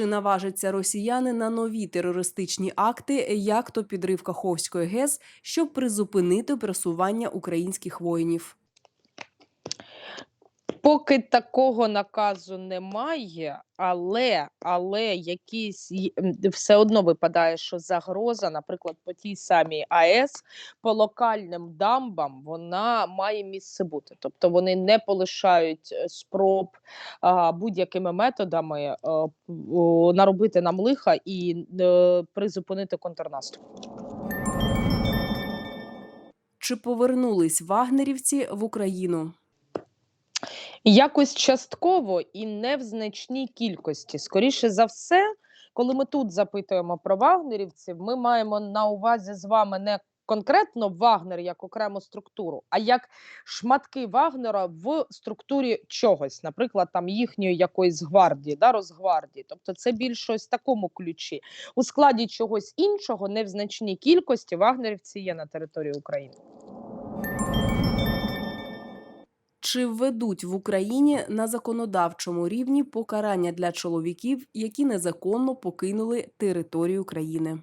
Чи наважаться росіяни на нові терористичні акти, як то підрив Каховської ГЕС, щоб призупинити просування українських воїнів? Поки такого наказу немає, але, але якісь все одно випадає, що загроза, наприклад, по тій самій АЕС, по локальним дамбам, вона має місце бути. Тобто вони не полишають е, спроб а, будь-якими методами е, о, наробити нам лиха і е, призупинити контрнаступ. Чи повернулись вагнерівці в Україну? Якось частково і не в значній кількості. Скоріше за все, коли ми тут запитуємо про вагнерівців, ми маємо на увазі з вами не конкретно Вагнер як окрему структуру, а як шматки Вагнера в структурі чогось, наприклад, там їхньої якоїсь гвардії, да, Росгвардії. Тобто це більше ось такому ключі. У складі чогось іншого, не в значній кількості вагнерівці є на території України. Чи введуть в Україні на законодавчому рівні покарання для чоловіків, які незаконно покинули територію країни?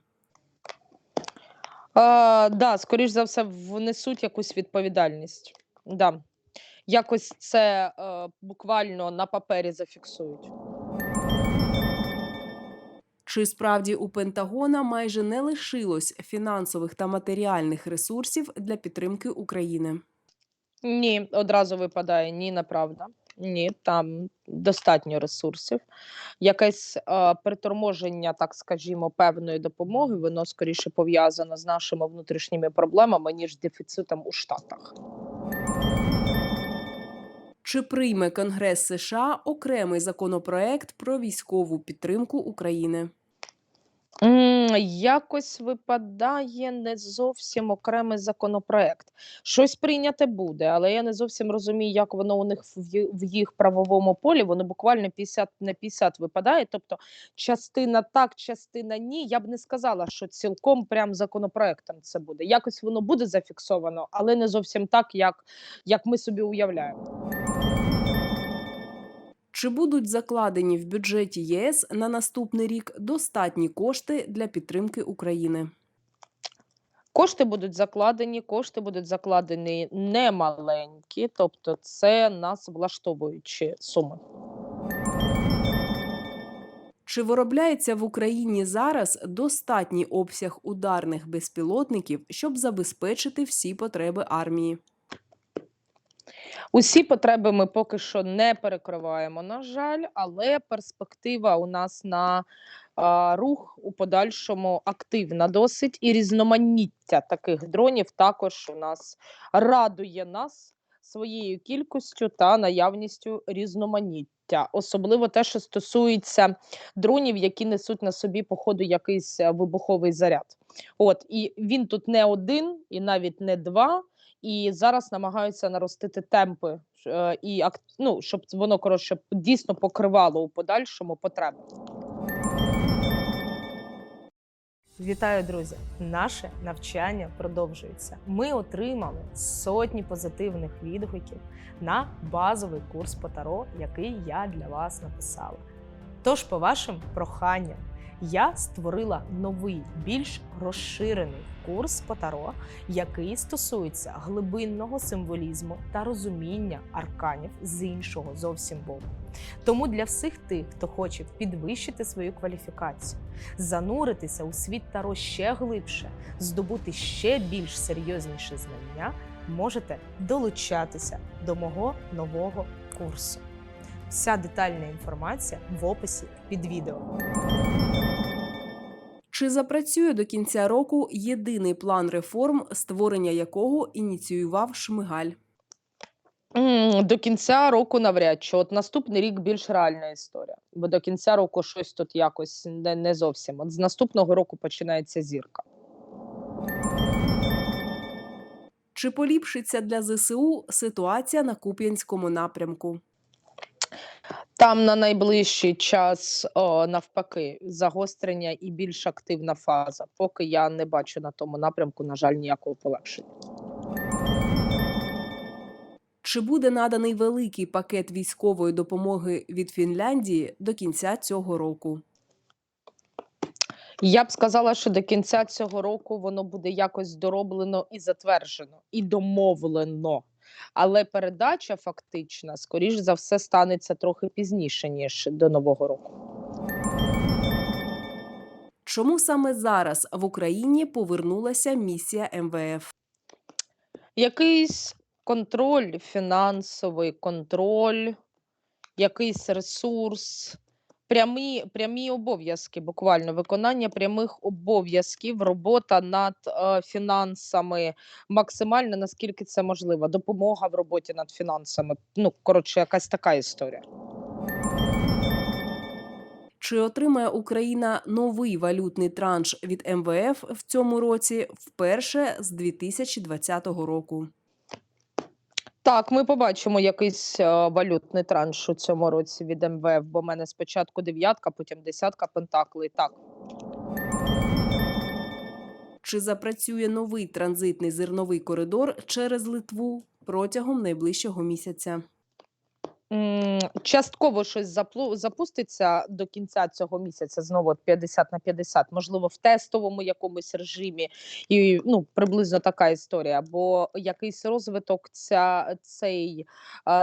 А, да, скоріш за все, внесуть якусь відповідальність. Да. Якось це е, буквально на папері зафіксують. Чи справді у Пентагона майже не лишилось фінансових та матеріальних ресурсів для підтримки України? Ні, одразу випадає ні, неправда. Ні, там достатньо ресурсів. Якесь е, приторможення, так скажімо, певної допомоги, воно скоріше пов'язано з нашими внутрішніми проблемами, ніж дефіцитом у Штатах. Чи прийме Конгрес США окремий законопроект про військову підтримку України? Якось випадає не зовсім окремий законопроект. Щось прийняте буде, але я не зовсім розумію, як воно у них в в їх правовому полі. Воно буквально 50 на 50 випадає. Тобто частина так, частина ні. Я б не сказала, що цілком прям законопроектом це буде. Якось воно буде зафіксовано, але не зовсім так, як, як ми собі уявляємо. Чи будуть закладені в бюджеті ЄС на наступний рік достатні кошти для підтримки України? Кошти будуть закладені, кошти будуть закладені немаленькі, тобто це нас влаштовуючі суми. Чи виробляється в Україні зараз достатній обсяг ударних безпілотників, щоб забезпечити всі потреби армії? Усі потреби ми поки що не перекриваємо, на жаль, але перспектива у нас на а, рух у подальшому активна досить, і різноманіття таких дронів також у нас радує нас своєю кількістю та наявністю різноманіття, особливо те, що стосується дронів, які несуть на собі по ходу якийсь е, вибуховий заряд. От і він тут не один, і навіть не два і зараз намагаються наростити темпи е, і ну, щоб воно коротше дійсно покривало у подальшому потреби. Вітаю, друзі! Наше навчання продовжується. Ми отримали сотні позитивних відгуків на базовий курс по таро, який я для вас написала. Тож, по вашим проханням, я створила новий, більш розширений курс по таро, який стосується глибинного символізму та розуміння арканів з іншого зовсім боку. Тому для всіх тих, хто хоче підвищити свою кваліфікацію, зануритися у світ Таро ще глибше, здобути ще більш серйозніші знання, можете долучатися до мого нового курсу. Вся детальна інформація в описі під відео. Чи запрацює до кінця року єдиний план реформ, створення якого ініціював Шмигаль? До кінця року навряд чи от наступний рік більш реальна історія, бо до кінця року щось тут якось не, не зовсім. От з наступного року починається зірка. Чи поліпшиться для ЗСУ ситуація на Куп'янському напрямку? Там на найближчий час о, навпаки загострення і більш активна фаза. Поки я не бачу на тому напрямку, на жаль, ніякого полегшення. Чи буде наданий великий пакет військової допомоги від Фінляндії до кінця цього року? Я б сказала, що до кінця цього року воно буде якось дороблено і затверджено, і домовлено. Але передача фактична, скоріш за все, станеться трохи пізніше, ніж до Нового року. Чому саме зараз в Україні повернулася місія МВФ? Якийсь контроль, фінансовий контроль, якийсь ресурс, прямі, прямі обов'язки, буквально виконання прямих обов'язків, робота над е, фінансами, максимально наскільки це можливо, допомога в роботі над фінансами. Ну, коротше, якась така історія. Чи отримає Україна новий валютний транш від МВФ в цьому році вперше з 2020 року? Так, ми побачимо якийсь е, валютний транш у цьому році від МВФ, бо в мене спочатку дев'ятка, потім десятка пентаклей. Так. Чи запрацює новий транзитний зерновий коридор через Литву протягом найближчого місяця? Частково щось запуститься до кінця цього місяця, знову от 50 на 50, можливо, в тестовому якомусь режимі, і ну приблизно така історія. Бо якийсь розвиток ця цей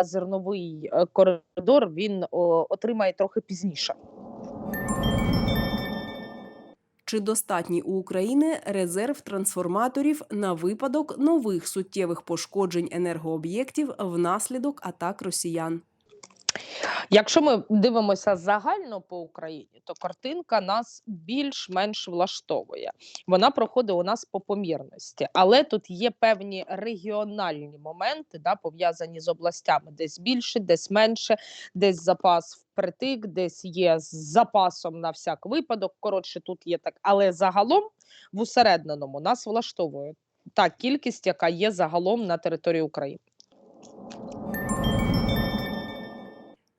зерновий е, коридор він о, отримає трохи пізніше. Чи достатній у України резерв трансформаторів на випадок нових суттєвих пошкоджень енергооб'єктів внаслідок атак росіян? Якщо ми дивимося загально по Україні, то картинка нас більш-менш влаштовує. Вона проходить у нас по помірності, але тут є певні регіональні моменти, да, пов'язані з областями, десь більше, десь менше, десь запас впритик, десь є з запасом на всяк випадок. Коротше, тут є так, але загалом в усередненому нас влаштовує та кількість, яка є загалом на території України.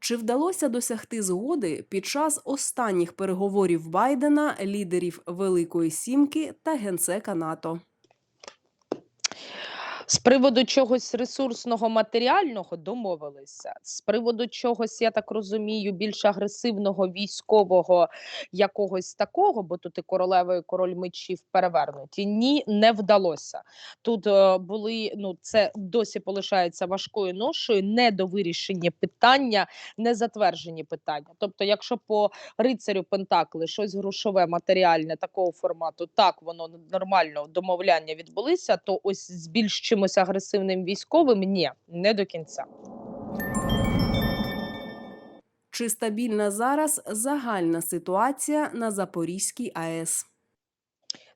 Чи вдалося досягти згоди під час останніх переговорів Байдена, лідерів Великої Сімки та генсека НАТО? З приводу чогось ресурсного матеріального домовилися. З приводу чогось, я так розумію, більш агресивного військового якогось такого, бо тут і королева, і король мечів перевернуті. Ні, не вдалося. Тут е, були ну це досі полишається важкою ношою, недовирішені питання, не затверджені питання. Тобто, якщо по рицарю Пентакли щось грошове, матеріальне такого формату, так воно нормально домовляння відбулися, то ось з більш чимось агресивним військовим ні, не до кінця. Чи стабільна зараз загальна ситуація на Запорізькій АЕС?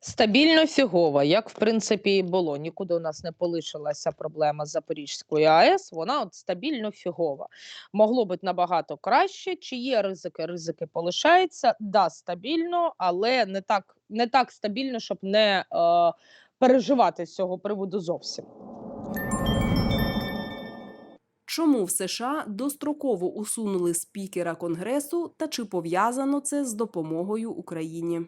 Стабільно фігово, як в принципі і було. Нікуди у нас не полишилася проблема з Запорізької АЕС. Вона от стабільно фігова. Могло бути набагато краще. Чи є ризики? Ризики полишаються. Да, стабільно, але не так, не так стабільно, щоб не е, переживати з цього приводу зовсім. Чому в США достроково усунули спікера Конгресу та чи пов'язано це з допомогою Україні?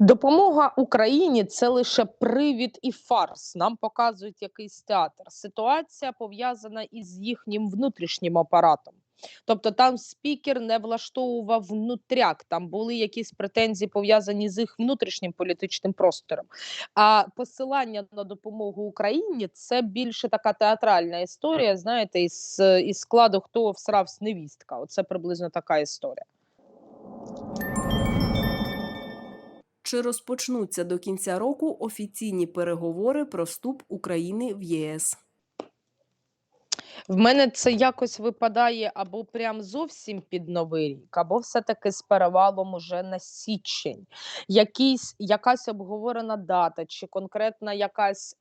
Допомога Україні це лише привід і фарс. Нам показують якийсь театр. Ситуація пов'язана із їхнім внутрішнім апаратом. Тобто там спікер не влаштовував внутряк, там були якісь претензії пов'язані з їх внутрішнім політичним простором. А посилання на допомогу Україні це більше така театральна історія. Знаєте, із, із складу хто всравсь невістка. Оце приблизно така історія. Чи розпочнуться до кінця року офіційні переговори про вступ України в ЄС? В мене це якось випадає або прям зовсім під новий рік, або все-таки з перевалом уже на січень. Якісь, якась обговорена дата, чи конкретна якась,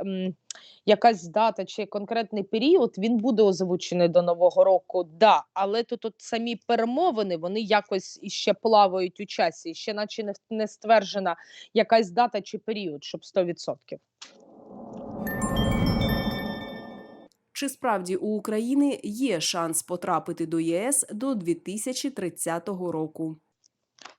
якась дата, чи конкретний період він буде озвучений до Нового року. Да, але тут от самі перемовини вони якось іще плавають у часі, ще наче не, не стверджена якась дата чи період, щоб 100%. Чи справді у України є шанс потрапити до ЄС до 2030 року?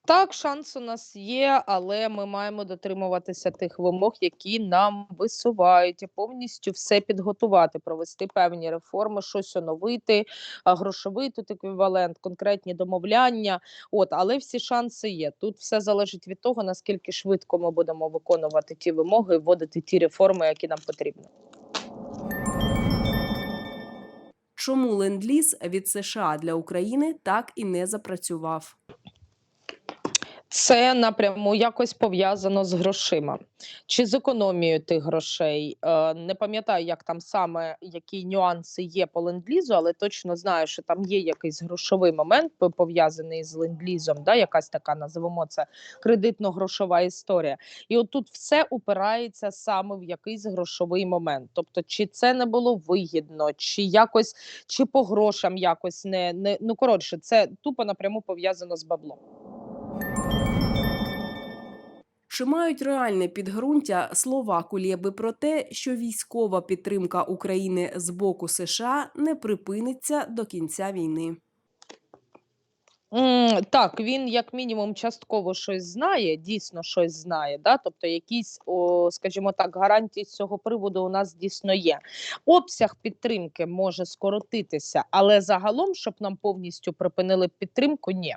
Так, шанс у нас є, але ми маємо дотримуватися тих вимог, які нам висувають, повністю все підготувати, провести певні реформи, щось оновити, грошовий тут еквівалент, конкретні домовляння. От, але всі шанси є. Тут все залежить від того, наскільки швидко ми будемо виконувати ті вимоги вводити ті реформи, які нам потрібні. Чому ленд-ліз від США для України так і не запрацював? Це напряму якось пов'язано з грошима чи з економією тих грошей. Е, не пам'ятаю, як там саме які нюанси є по ленд-лізу, але точно знаю, що там є якийсь грошовий момент пов'язаний з ленд-лізом, да, якась така називемо це кредитно-грошова історія. І от тут все упирається саме в якийсь грошовий момент. Тобто, чи це не було вигідно, чи якось чи по грошам якось не, не ну коротше, це тупо напряму пов'язано з баблом. Чи мають реальне підґрунтя слова Кулєби про те, що військова підтримка України з боку США не припиниться до кінця війни? Так, він як мінімум частково щось знає, дійсно щось знає. Да? Тобто, якісь, о, скажімо так, гарантії з цього приводу у нас дійсно є. Обсяг підтримки може скоротитися, але загалом, щоб нам повністю припинили підтримку, ні.